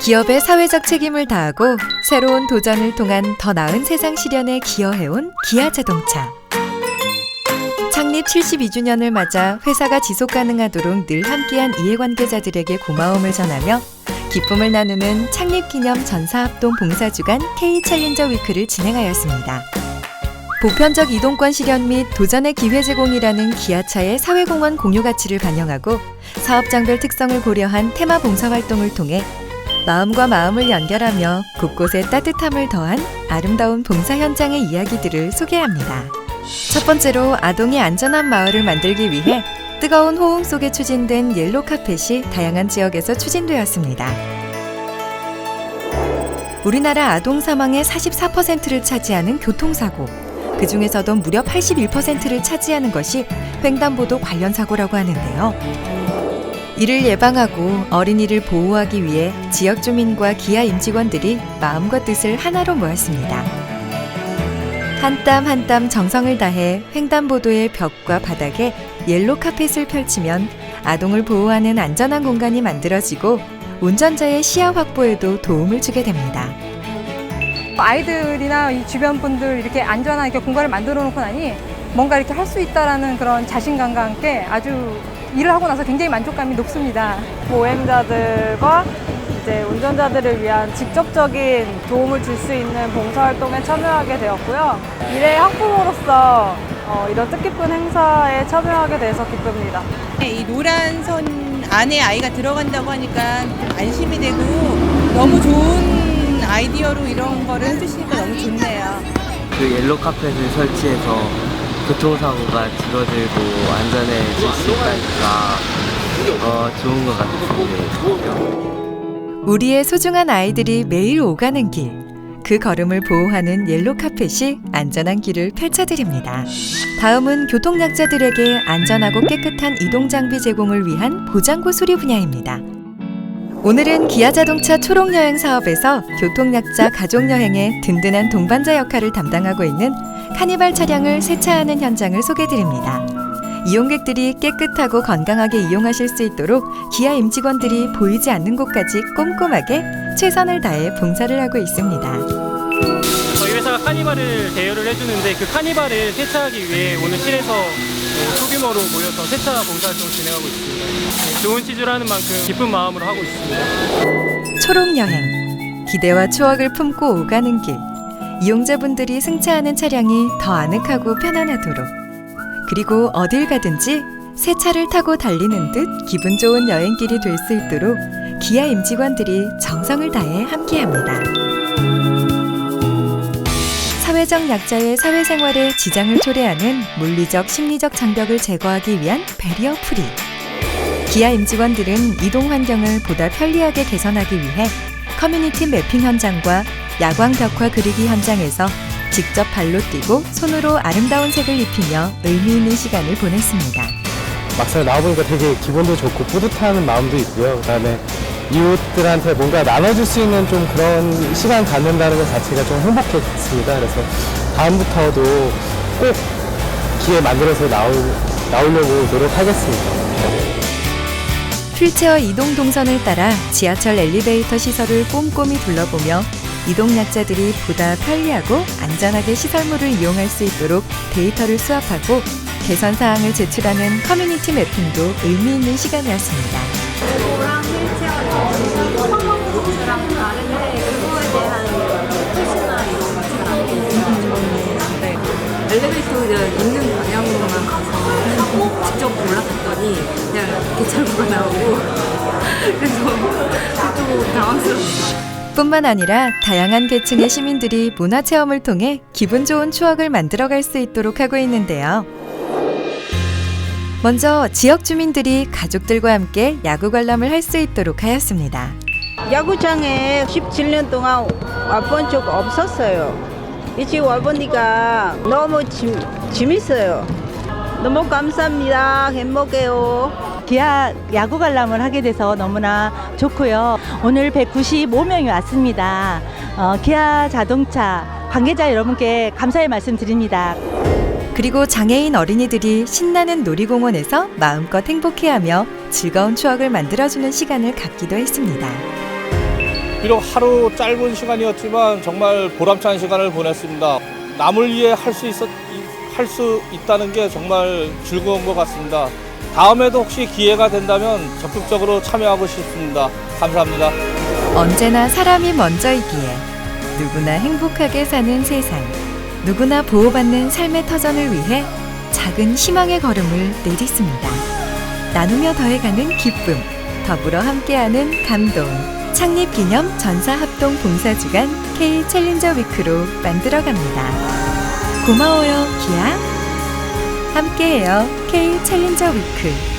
기업의 사회적 책임을 다하고 새로운 도전을 통한 더 나은 세상 실현에 기여해온 기아 자동차. 창립 72주년을 맞아 회사가 지속 가능하도록 늘 함께한 이해관계자들에게 고마움을 전하며 기쁨을 나누는 창립 기념 전사합동 봉사주간 K 챌린저 위크를 진행하였습니다. 보편적 이동권 실현 및 도전의 기회 제공이라는 기아차의 사회공헌 공유 가치를 반영하고 사업장별 특성을 고려한 테마 봉사 활동을 통해 마음과 마음을 연결하며 곳곳에 따뜻함을 더한 아름다운 봉사 현장의 이야기들을 소개합니다. 첫 번째로 아동이 안전한 마을을 만들기 위해 뜨거운 호응 속에 추진된 옐로 카펫이 다양한 지역에서 추진되었습니다. 우리나라 아동 사망의 44%를 차지하는 교통사고, 그 중에서도 무려 81%를 차지하는 것이 횡단보도 관련 사고라고 하는데요. 이를 예방하고 어린이를 보호하기 위해 지역 주민과 기아 임직원들이 마음과 뜻을 하나로 모았습니다. 한 땀 한 땀 정성을 다해 횡단보도의 벽과 바닥에 옐로 카펫을 펼치면 아동을 보호하는 안전한 공간이 만들어지고 운전자의 시야 확보에도 도움을 주게 됩니다. 아이들이나 이 주변 분들 이렇게 안전한 이렇게 공간을 만들어 놓고 나니 뭔가 이렇게 할 수 있다라는 그런 자신감과 함께 아주 일을 하고 나서 굉장히 만족감이 높습니다. 보행자들과 이제 운전자들을 위한 직접적인 도움을 줄 수 있는 봉사활동에 참여하게 되었고요. 미래 학부모로서 어, 이런 뜻깊은 행사에 참여하게 돼서 기쁩니다. 이 노란 선 안에 아이가 들어간다고 하니까 좀 안심이 되고 너무 좋은 아이디어로 이런 거를 해주시니까 너무 좋네요. 그 옐로 카펫을 설치해서 교통사고가 줄어들고 안전해질 수 있다니까 어, 좋은 것 같습니다. 우리의 소중한 아이들이 매일 오가는 길, 그 걸음을 보호하는 옐로 카펫이 안전한 길을 펼쳐드립니다. 다음은 교통약자들에게 안전하고 깨끗한 이동 장비 제공을 위한 보장고 수리 분야입니다. 오늘은 기아 자동차 초록 여행 사업에서 교통약자 가족 여행의 든든한 동반자 역할을 담당하고 있는 카니발 차량을 세차하는 현장을 소개드립니다. 이용객들이 깨끗하고 건강하게 이용하실 수 있도록 기아 임직원들이 보이지 않는 곳까지 꼼꼼하게 최선을 다해 봉사를 하고 있습니다. 저희 회사가 카니발을 대여를 해주는데 그 카니발을 세차하기 위해 오늘 실에서 뭐 소규모로 모여서 세차 봉사활동을 진행하고 있습니다. 네, 좋은 하는 만큼 기쁜 마음으로 하고 있습니다. 초록 여행 기대와 추억을 품고 오가는 길 이용자분들이 승차하는 차량이 더 아늑하고 편안하도록 그리고 어딜 가든지 새 차를 타고 달리는 듯 기분 좋은 여행길이 될 수 있도록 기아 임직원들이 정성을 다해 함께합니다. 사회적 약자의 사회생활에 지장을 초래하는 물리적, 심리적 장벽을 제거하기 위한 배리어 프리. 기아 임직원들은 이동 환경을 보다 편리하게 개선하기 위해 커뮤니티 매핑 현장과 야광 벽화 그리기 현장에서 직접 발로 뛰고 손으로 아름다운 색을 입히며 의미 있는 시간을 보냈습니다. 막상 나와보니까 되게 기분도 좋고 뿌듯한 마음도 있고요. 그다음에 이웃들한테 뭔가 나눠줄 수 있는 좀 그런 시간 갖는다는 것 자체가 좀 행복했습니다. 그래서 다음부터도 꼭 기회 만들어서 나올, 나오려고 노력하겠습니다. 휠체어 이동 동선을 따라 지하철 엘리베이터 시설을 꼼꼼히 둘러보며 이동약자들이 보다 편리하고 안전하게 시설물을 이용할 수 있도록 데이터를 수합하고 개선 사항을 제출하는 커뮤니티 매핑도 의미 있는 시간이었습니다. 있는 방향으로만 가서 직접 올라갔더니 그냥 개찰구가 나오고 그래서 좀 당황스럽습니다. 뿐만 아니라 다양한 계층의 시민들이 문화 체험을 통해 기분 좋은 추억을 만들어 갈 수 있도록 하고 있는데요. 먼저 지역 주민들이 가족들과 함께 야구 관람을 할 수 있도록 하였습니다. 야구장에 17년 동안 와본 적 없었어요. 이제 와보니까 너무 재, 재밌어요. 너무 감사합니다. 행복해요. 기아 야구 관람을 하게 돼서 너무나 좋고요. 오늘 195명이 왔습니다. 어, 기아 자동차 관계자 여러분께 감사의 말씀 드립니다. 그리고 장애인 어린이들이 신나는 놀이공원에서 마음껏 행복해하며 즐거운 추억을 만들어주는 시간을 갖기도 했습니다. 비록 하루 짧은 시간이었지만 정말 보람찬 시간을 보냈습니다. 남을 위해 할 수 있었 할 수 있다는 게 정말 즐거운 것 같습니다. 다음에도 혹시 기회가 된다면 적극적으로 참여하고 싶습니다. 감사합니다. 언제나 사람이 먼저이기에 누구나 행복하게 사는 세상, 누구나 보호받는 삶의 터전을 위해 작은 희망의 걸음을 내딛습니다. 나누며 더해가는 기쁨, 더불어 함께하는 감동. 창립 기념 전사 합동 봉사 주간 K 챌린저 위크로 만들어갑니다. 고마워요, 기아. 함께해요, K 챌린저 위크.